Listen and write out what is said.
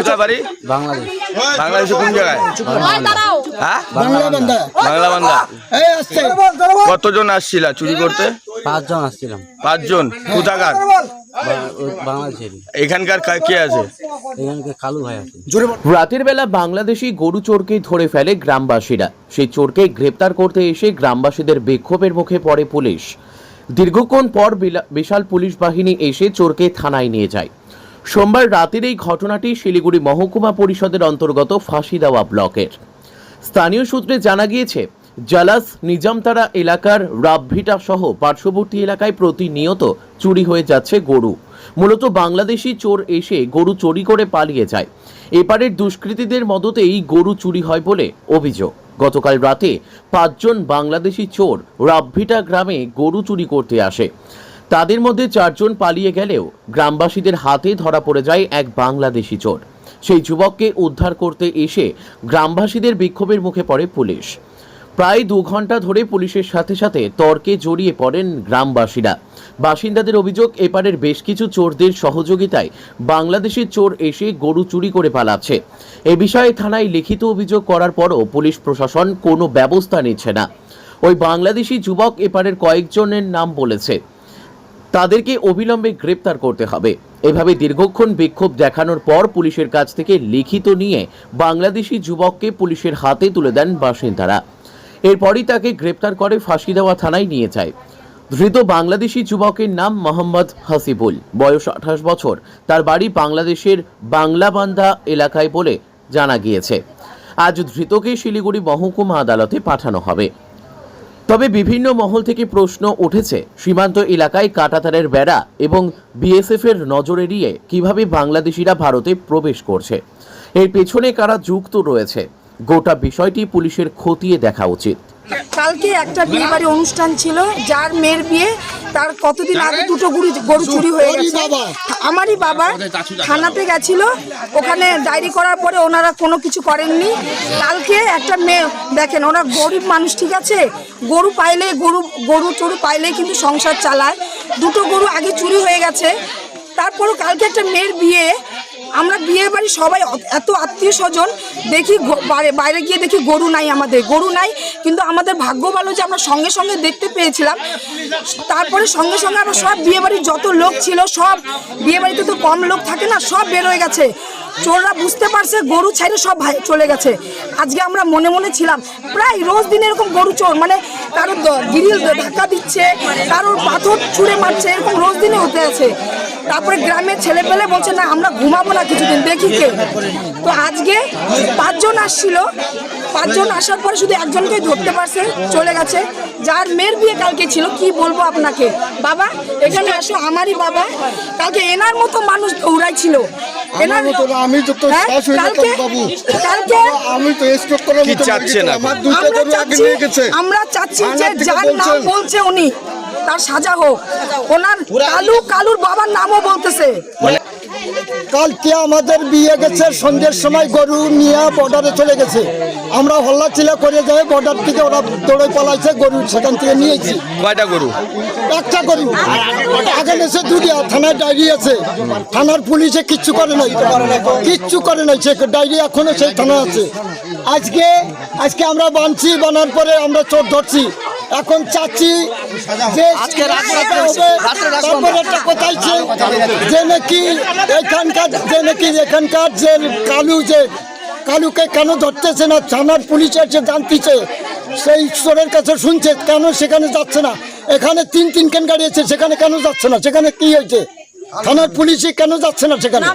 কোথায় বাড়ি? বাংলাদেশ। বাংলাদেশে কোন জায়গায়? হ্যাঁ বাংলা বান্দা। বাংলা বান্ধা এই আসছে। কতজন আসছিল চুরি করতে? পাঁচজন আসছিলাম। পাঁচজন। কোথাকার? এখানকার কে আছে? রাতের বেলা বাংলাদেশি গরু চোরকে ধরে ফেলে গ্রামবাসীরা। সেই চোরকে গ্রেপ্তার করতে এসে গ্রামবাসীদের বিক্ষোভের মুখে পড়ে পুলিশ। দীর্ঘক্ষণ পর বিশাল পুলিশ বাহিনী এসে চোরকে থানায় নিয়ে যায়। সোমবার রাতের এই ঘটনাটি শিলিগুড়ি মহকুমা পরিষদের অন্তর্গত ফাঁসি দেওয়া ব্লকের। স্থানীয় সূত্রে জানা গিয়েছে, জালাস নিজামতারা এলাকার রাবভিটা সহ পার্শ্ববর্তী এলাকায় প্রতিনিয়ত চুরি হয়ে যাচ্ছে গরু। মূলত বাংলাদেশি চোর এসে গরু চুরি করে পালিয়ে যায়। এপারের দুষ্কৃতীদের মদতেই গরু চুরি হয় বলে অভিযোগ। গতকাল রাতে পাঁচজন বাংলাদেশি চোর রাবভিটা গ্রামে গরু চুরি করতে আসে। তাদের মধ্যে চারজন পালিয়ে গেলেও গ্রামবাসীদের হাতে ধরা পড়ে যায় এক বাংলাদেশি চোর। সেই যুবককে উদ্ধার করতে এসে গ্রামবাসীদের বিক্ষোভের মুখে পড়ে পুলিশ। প্রায় দু ঘণ্টা ধরে পুলিশের সাথে সাথে তর্কে জড়িয়ে পড়েন গ্রামবাসীরা। বাসিন্দাদের অভিযোগ, এপারের বেশ কিছু চোরদের সহযোগিতায় বাংলাদেশের চোর এসে গরু চুরি করে পালাচ্ছে। এ বিষয়ে থানায় লিখিত অভিযোগ করার পরও পুলিশ প্রশাসন কোনো ব্যবস্থা নিচ্ছে না। ওই বাংলাদেশি যুবক এপারের কয়েকজনের নাম বলেছে। তাদেরকে অবিলম্বে গ্রেপ্তার করতে হবে। এভাবে দীর্ঘক্ষণ বিক্ষোভ দেখানোর পর পুলিশের কাছ থেকে লিখিত নিয়ে বাংলাদেশি যুবককে পুলিশের হাতে তুলে দেন বাসিন্দারা। এরপরই তাকে গ্রেপ্তার করে ফাঁসি দেওয়া থানায় নিয়ে যায়। ধৃত বাংলাদেশি যুবকের নাম মোহাম্মদ হাসিবুল। বয়স আঠাশ বছর। তার বাড়ি বাংলাদেশের বাংলাবান্ধা এলাকায় বলে জানা গিয়েছে। আজ ধৃতকে শিলিগুড়ি মহকুমা আদালতে পাঠানো হবে। তবে বিভিন্ন মহল থেকে প্রশ্ন উঠেছে, সীমান্ত এলাকায় কাটাতারের বেড়া এবং বিএসএফ এর নজর এড়িয়ে কীভাবে বাংলাদেশিরা ভারতে প্রবেশ করছে। এর পেছনে কারা যুক্ত রয়েছে, গোটা বিষয়টি পুলিশের খতিয়ে দেখা উচিত। কালকে একটা বিয়ে বাড়ি অনুষ্ঠান ছিল যার মেয়ের বিয়ে তার কতদিন আগে দুটো গরু গরু চুরি হয়ে গেছে। আমারই বাবা থানাতে গেছিল ওখানে ডায়েরি করার পরে ওনারা কোনো কিছু করেননি। কালকে একটা মেয়ে দেখেন ওরা গরিব মানুষ ঠিক আছে? গরু পাইলে গরু গরু টরু পাইলে কিন্তু সংসার চালায়। দুটো গরু আগে চুরি হয়ে গেছে। তারপরও কালকে একটা মেয়ের বিয়ে আমরা বিয়ে বাড়ি সবাই এত আত্মীয় স্বজন, দেখি বাইরে গিয়ে দেখি গরু নাই আমাদের। গরু নাই, কিন্তু আমাদের ভাগ্য ভালো যে আমরা সঙ্গে সঙ্গে দেখতে পেয়েছিলাম। তারপরে সঙ্গে সঙ্গে আমরা সব বিয়ে বাড়ির যত লোক ছিল, সব বিয়ে বাড়িতে তো কম লোক থাকে না, সব বের হয়ে গেছে। চোররা বুঝতে পারছে গরু ছাইড়ে সব চলে গেছে। আজকে আমরা মনে মনে ছিলাম, প্রায় রোজ দিন এরকম গরু চোর মানে কারোর গিরিল ধাক্কা দিচ্ছে, কারোর পাথর ছুঁড়ে মারছে, এরকম রোজ দিনে হতে আছে। তারপরে গ্রামের ছেলে পেলে বলছে, না, আমরা ঘুমাবো না কিছুদিন, দেখি কে। তো আজকে পাঁচজন আসছিল। পাঁচজন আসার পরে শুধু একজনকেই ধরতে পারছে, চলে গেছে। যার মেয়ের বিয়ে কালকে ছিল, কি বলব আপনাকে? বাবা, এখানে আসো, আমারই বাবা। কালকে এনার মতো মানুষ দৌড়াইছিল। আমার মতো আমি তো তোর হ্যাঁ, বাবু। আমি তো স্ট্রোক করার মতো চাচ্ছেন মরে আমার দুইটা আমরা গরু আগে চাচ্ছি নিয়ে গেছে। আমরা চাচ্ছি যে যার নাম বলছে উনি। তার সাজা হোক। ওনার কালু কালুর বাবার নামও বলতেছে। কালকে আমাদের বিয়ে গেছে সন্ধ্যের সময় গরু নিয়ে বর্ডারে চলে গেছে। আমরা হল্লা চিলা করে যাই বর্ডার থেকে ওরা দৌড়ে পালাইছে গরু সেখান থেকে নিয়েছি। কয়টা গরু? একটা গরু। আগে এসে দুটিয়া থানায় ডায়েরি আছে। থানার পুলিশে কিচ্ছু করে নাই। কিচ্ছু করে নাই সে ডায়েরি এখনও সেই থানা আছে। আজকে আজকে আমরা বানছি বানার পরে আমরা চোর ধরছি। এখন চাচ্ছি যে। কোথায় যে নাকি এখানকার যে নাকি এখানকার যে কালু যে কালুকে কেন ধরতেছে না? থানার পুলিশ এসে জানতেছে। সেই চোরের কাছে শুনছে কেন সেখানে যাচ্ছে না? এখানে তিন তিন কেন গাড়ি আছে সেখানে কেন যাচ্ছে না? সেখানে কি হয়েছে? থানার পুলিশে কেন যাচ্ছে না সেখানে?